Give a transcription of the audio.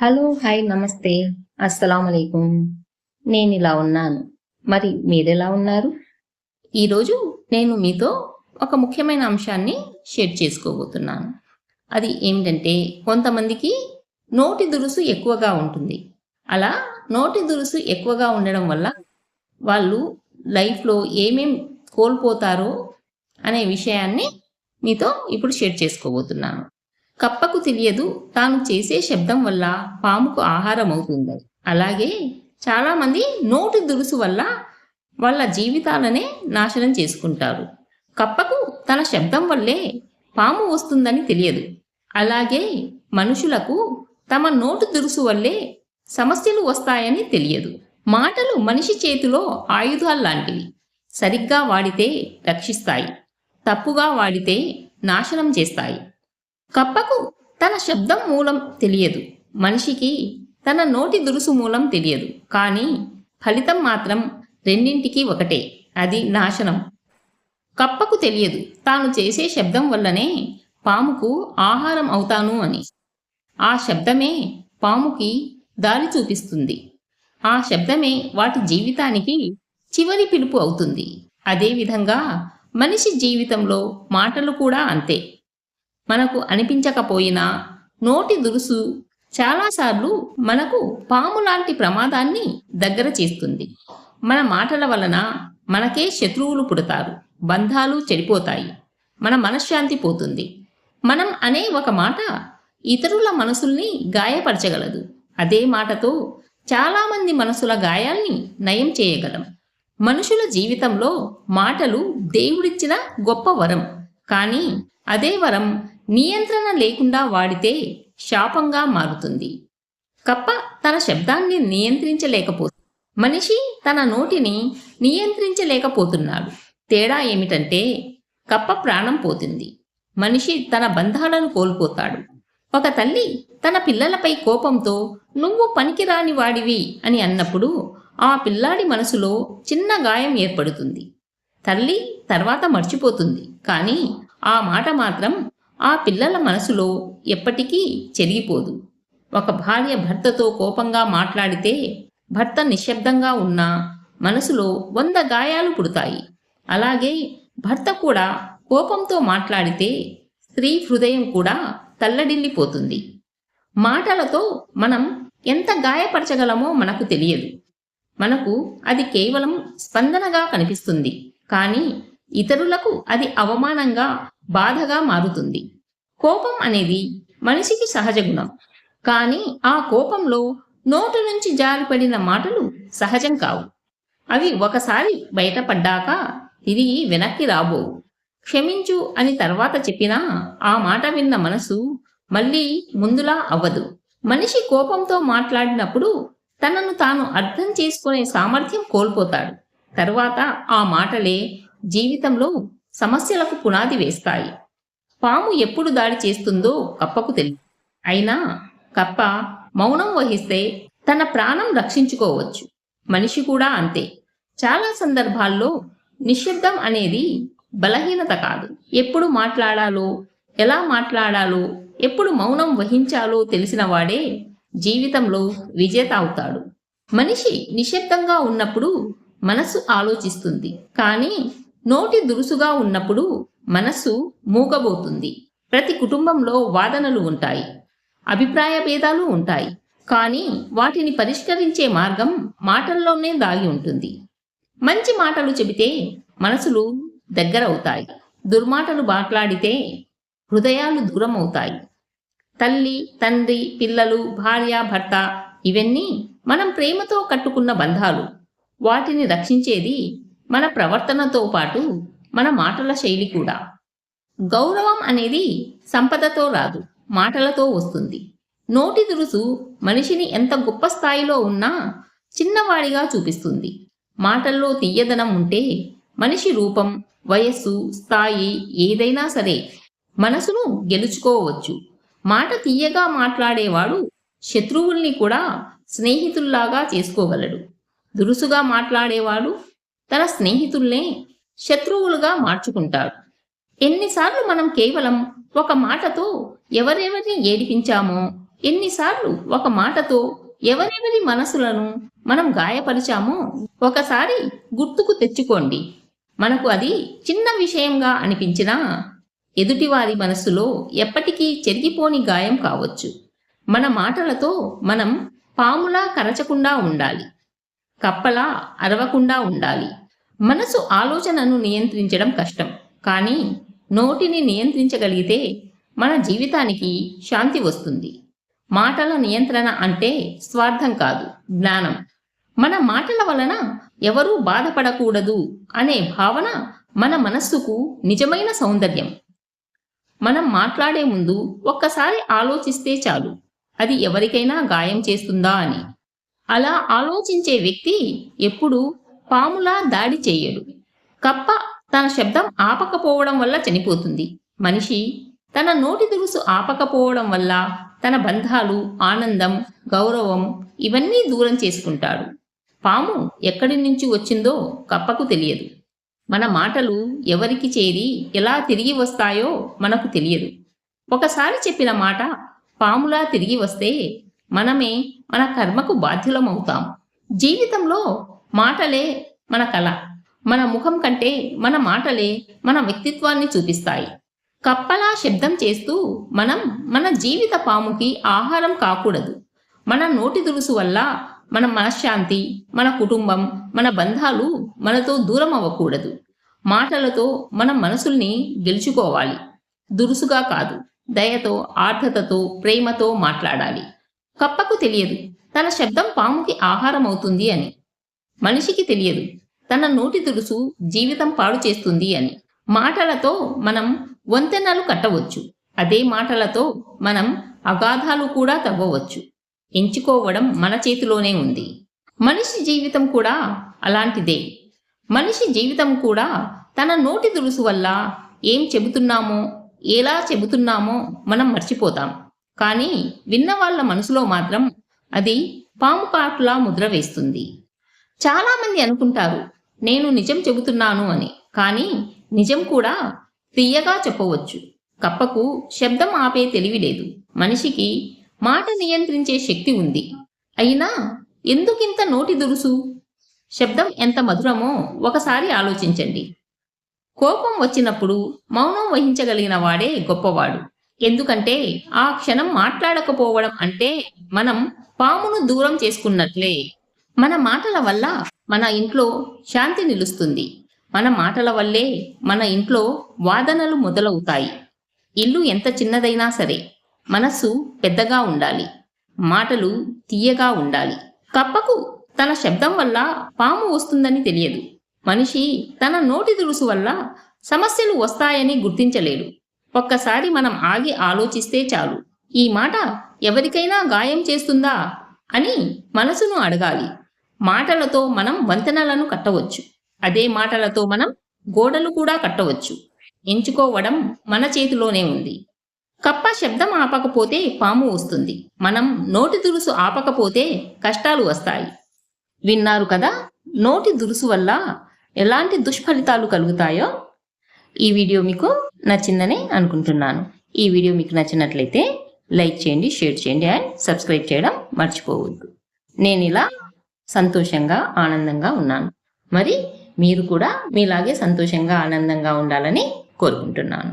Hello hi నమస్తే. అస్సలం నేను ఇలా ఉన్నాను. మరి మీరెలా ఉన్నారు? ఈరోజు నేను మీతో ఒక ముఖ్యమైన అంశాన్ని షేర్ చేసుకోబోతున్నాను. అది ఏమిటంటే కొంతమందికి నోటి దురుసు ఎక్కువగా ఉంటుంది. అలా నోటి దురుసు ఎక్కువగా ఉండడం వల్ల వాళ్ళు లైఫ్లో ఏమేం కోల్పోతారో అనే విషయాన్ని మీతో ఇప్పుడు షేర్ చేసుకోబోతున్నాను. కప్పకు తెలియదు తాను చేసే శబ్దం వల్ల పాముకు ఆహారం అవుతుంది. అలాగే చాలామంది నోటి దురుసు వల్ల వాళ్ళ జీవితాలనే నాశనం చేసుకుంటారు. కప్పకు తన శబ్దం వల్లే పాము వస్తుందని తెలియదు. అలాగే మనుషులకు తమ నోటు దురుసు వల్లే సమస్యలు వస్తాయని తెలియదు. మాటలు మనిషి చేతిలో ఆయుధాలు లాంటివి సరిగ్గా వాడితే రక్షిస్తాయి తప్పుగా వాడితే నాశనం చేస్తాయి. కప్పకు తన శబ్దం మూలం తెలియదు. మనిషికి తన నోటి దురుసు మూలం తెలియదు. కానీ ఫలితం మాత్రం రెండింటికి ఒకటే. అది నాశనం. కప్పకు తెలియదు. తాను చేసే శబ్దం వల్లనే పాముకు ఆహారం అవుతాను అని. ఆ శబ్దమే పాముకి దారి చూపిస్తుంది. ఆ శబ్దమే వాటి జీవితానికి చివరి పిలుపు అవుతుంది. అదేవిధంగా మనిషి జీవితంలో మాటలు కూడా అంతే. మనకు అనిపించకపోయినా నోటి దురుసు చాలాసార్లు మనకు పాము లాంటి ప్రమాదాన్ని దగ్గర చేస్తుంది. మన మాటల వలన మనకే శత్రువులు పుడతారు బంధాలు చెడిపోతాయి మన మనశ్శాంతి పోతుంది. మనం అనే ఒక మాట ఇతరుల మనసుల్ని గాయపరచగలదు. అదే మాటతో చాలామంది మనసుల గాయాల్ని నయం చేయగలం. మనుషుల జీవితంలో మాటలు దేవుడిచ్చిన గొప్ప వరం. కానీ అదే వరం నియంత్రణ లేకుండా వాడితే శాపంగా మారుతుంది. కప్ప తన శబ్దాన్ని నియంత్రించలేకపో మనిషి తన నోటిని నియంత్రించలేకపోతున్నాడు. తేడా ఏమిటంటే కప్ప ప్రాణం పోతుంది. మనిషి తన బంధాలను కోల్పోతాడు. ఒక తల్లి తన పిల్లలపై కోపంతో నువ్వు పనికిరాని వాడివి అని అన్నప్పుడు ఆ పిల్లాడి మనసులో చిన్న గాయం ఏర్పడుతుంది. తల్లి తర్వాత మర్చిపోతుంది. కానీ ఆ మాట మాత్రం ఆ పిల్లల మనసులో ఎప్పటికీ చెరిగిపోదు. ఒక భార్య భర్తతో కోపంగా మాట్లాడితే భర్త నిశ్శబ్దంగా ఉన్నా మనసులో వంద గాయాలు పుడతాయి. అలాగే భర్త కూడా కోపంతో మాట్లాడితే స్త్రీ హృదయం కూడా తల్లడిల్లిపోతుంది. మాటలతో మనం ఎంత గాయపరచగలమో మనకు తెలియదు. మనకు అది కేవలం స్పందనగా కనిపిస్తుంది. కానీ ఇతరులకు అది అవమానంగా బాధగా మారుతుంది. కోపం అనేది మనిషికి సహజ గుణం. కానీ ఆ కోపంలో నోటు నుంచి జారిపడిన మాటలు సహజం కావు. అవి ఒకసారి బయటపడ్డాక తిరిగి వెనక్కి రాబోవు. క్షమించు అని తర్వాత చెప్పినా ఆ మాట విన్న మనసు మళ్ళీ ముందులా అవ్వదు. మనిషి కోపంతో మాట్లాడినప్పుడు తనను తాను అర్థం చేసుకునే సామర్థ్యం కోల్పోతాడు. తర్వాత ఆ మాటలే జీవితంలో సమస్యలకు పునాది వేస్తాయి. పాము ఎప్పుడు దాడి చేస్తుందో కప్పకు తెలుసు అయినా కప్ప మౌనం వహిస్తే తన ప్రాణం రక్షించుకోవచ్చు. మనిషి కూడా అంతే. చాలా సందర్భాల్లో నిశ్శబ్దం అనేది బలహీనత కాదు. ఎప్పుడు మాట్లాడాలో ఎలా మాట్లాడాలో ఎప్పుడు మౌనం వహించాలో తెలిసిన వాడే జీవితంలో విజేత అవుతాడు. మనిషి నిశ్శబ్దంగా ఉన్నప్పుడు మనసు ఆలోచిస్తుంది. కానీ నోటి దురుసుగా ఉన్నప్పుడు మనస్సు మూగబోతుంది. ప్రతి కుటుంబంలో వాదనలు ఉంటాయి. అభిప్రాయ భేదాలు ఉంటాయి. కానీ వాటిని పరిష్కరించే మార్గం మాటల్లోనే దాగి ఉంటుంది. మంచి మాటలు చెబితే మనసులు దగ్గరవుతాయి. దుర్మాటలు మాట్లాడితే హృదయాలు దూరం అవుతాయి తల్లి తండ్రి పిల్లలు భార్య భర్త ఇవన్నీ మనం ప్రేమతో కట్టుకున్న బంధాలు. వాటిని రక్షించేది మన ప్రవర్తనతో పాటు మన మాటల శైలి కూడా. గౌరవం అనేది సంపదతో రాదు మాటలతో వస్తుంది. నోటి దురుసు మనిషిని ఎంత గొప్ప స్థాయిలో ఉన్నా చిన్నవాడిగా చూపిస్తుంది. మాటల్లో తీయదనం ఉంటే మనిషి రూపం వయస్సు స్థాయి ఏదైనా సరే మనసును గెలుచుకోవచ్చు. మాట తీయగా మాట్లాడేవాడు శత్రువుల్ని కూడా స్నేహితుల్లాగా చేసుకోగలడు. దురుసుగా మాట్లాడేవాడు తన స్నేహితుల్నే శత్రువులుగా మార్చుకుంటాడు. ఎన్నిసార్లు మనం కేవలం ఒక మాటతో ఎవరెవరిని ఏడిపించామో ఎన్నిసార్లు ఒక మాటతో ఎవరెవరి మనసులను మనం గాయపరిచామో ఒకసారి గుర్తుకు తెచ్చుకోండి. మనకు అది చిన్న విషయంగా అనిపించినా ఎదుటివారి మనసులో ఎప్పటికీ చెరిగిపోని గాయం కావచ్చు. మన మాటలతో మనం పాములా కరచకుండా ఉండాలి. కప్పలా అరవకుండా ఉండాలి. మనసు ఆలోచనను నియంత్రించడం కష్టం. కానీ నోటిని నియంత్రించగలిగితే మన జీవితానికి శాంతి వస్తుంది. మాటల నియంత్రణ అంటే స్వార్థం కాదు జ్ఞానం. మన మాటల వలన ఎవరూ బాధపడకూడదు అనే భావన మన మనస్సుకు నిజమైన సౌందర్యం. మనం మాట్లాడే ముందు ఒక్కసారి ఆలోచిస్తే చాలు. అది ఎవరికైనా గాయం చేస్తుందా అని. అలా ఆలోచించే వ్యక్తి ఎప్పుడూ పాములా దాడి చేయడు. కప్ప తన శబ్దం ఆపకపోవడం వల్ల చనిపోతుంది. మనిషి తన నోటి దురుసు ఆపకపోవడం వల్ల తన బంధాలు ఆనందం గౌరవం ఇవన్నీ దూరం చేసుకుంటాడు. పాము ఎక్కడి నుంచి వచ్చిందో కప్పకు తెలియదు. మన మాటలు ఎవరికి చేరి ఎలా తిరిగి వస్తాయో మనకు తెలియదు. ఒకసారి చెప్పిన మాట పాములా తిరిగి వస్తే మనమే మన కర్మకు బాధ్యులమవుతాం. జీవితంలో మాటలే మన కళ. మన ముఖం కంటే మన మాటలే మన వ్యక్తిత్వాన్ని చూపిస్తాయి. కప్పలా శబ్దం చేస్తూ మనం మన జీవిత పాముకి ఆహారం కాకూడదు. మన నోటి దురుసు వల్ల మన మనశ్శాంతి మన కుటుంబం మన బంధాలు మనతో దూరం అవ్వకూడదు మాటలతో మన మనసుల్ని గెలుచుకోవాలి. దురుసుగా కాదు దయతో ఆర్ధతతో ప్రేమతో మాట్లాడాలి. కప్పకు తెలియదు. తన శబ్దం పాముకి ఆహారం అవుతుంది అని. మనిషికి తెలియదు. తన నోటి తుడుసు జీవితం పాడు చేస్తుంది అని. మాటలతో మనం వంతెనలు కట్టవచ్చు. అదే మాటలతో మనం అగాధాలు కూడా తవ్వవచ్చు. ఎంచుకోవడం మన చేతిలోనే ఉంది. మనిషి జీవితం కూడా అలాంటిదే. మనిషి జీవితం కూడా తన నోటి దురుసు వల్ల ఏం చెబుతున్నామో ఎలా చెబుతున్నామో మనం మర్చిపోతాం. కానీ విన్న వాళ్ళ మనసులో మాత్రం అది పాము కాటులా ముద్ర వేస్తుంది. చాలామంది అనుకుంటారు నేను నిజం చెబుతున్నాను అని. కానీ నిజం కూడా తీయగా చెప్పవచ్చు. కప్పకు శబ్దం ఆపే తెలివి లేదు. మనిషికి మాట నియంత్రించే శక్తి ఉంది. అయినా ఎందుకింత నోటి దురుసు? శబ్దం ఎంత మధురమో ఒకసారి ఆలోచించండి. కోపం వచ్చినప్పుడు మౌనం వహించగలిగిన వాడే గొప్పవాడు. ఎందుకంటే ఆ క్షణం మాట్లాడకపోవడం అంటే మనం పామును దూరం చేసుకున్నట్లే. మన మాటల వల్ల మన ఇంట్లో శాంతి నిలుస్తుంది. మన మాటల వల్లే మన ఇంట్లో వాదనలు మొదలవుతాయి. ఇల్లు ఎంత చిన్నదైనా సరే మనస్సు పెద్దగా ఉండాలి. మాటలు తీయగా ఉండాలి. కప్పకు తన శబ్దం వల్ల పాము వస్తుందని తెలియదు. మనిషి తన నోటి దురుసు వల్ల సమస్యలు వస్తాయని గుర్తించలేడు. ఒక్కసారి మనం ఆగి ఆలోచిస్తే చాలు. ఈ మాట ఎవరికైనా గాయం చేస్తుందా? అని మనసును అడగాలి. మాటలతో మనం వంతెనలను కట్టవచ్చు. అదే మాటలతో మనం గోడలు కూడా కట్టవచ్చు. ఎంచుకోవడం మన చేతిలోనే ఉంది. కప్ప శబ్దం ఆపకపోతే పాము వస్తుంది. మనం నోటి దురుసు ఆపకపోతే కష్టాలు వస్తాయి. విన్నారు కదా? నోటి దురుసు వల్ల ఎలాంటి దుష్ఫలితాలు కలుగుతాయో? ఈ వీడియో మీకు నచ్చిందని అనుకుంటున్నాను. ఈ వీడియో మీకు నచ్చినట్లయితే లైక్ చేయండి షేర్ చేయండి అండ్ సబ్స్క్రైబ్ చేయడం మర్చిపోవద్దు. నేను ఇలా సంతోషంగా ఆనందంగా ఉన్నాను. మరి మీరు కూడా మీలాగే సంతోషంగా ఆనందంగా ఉండాలని కోరుకుంటున్నాను.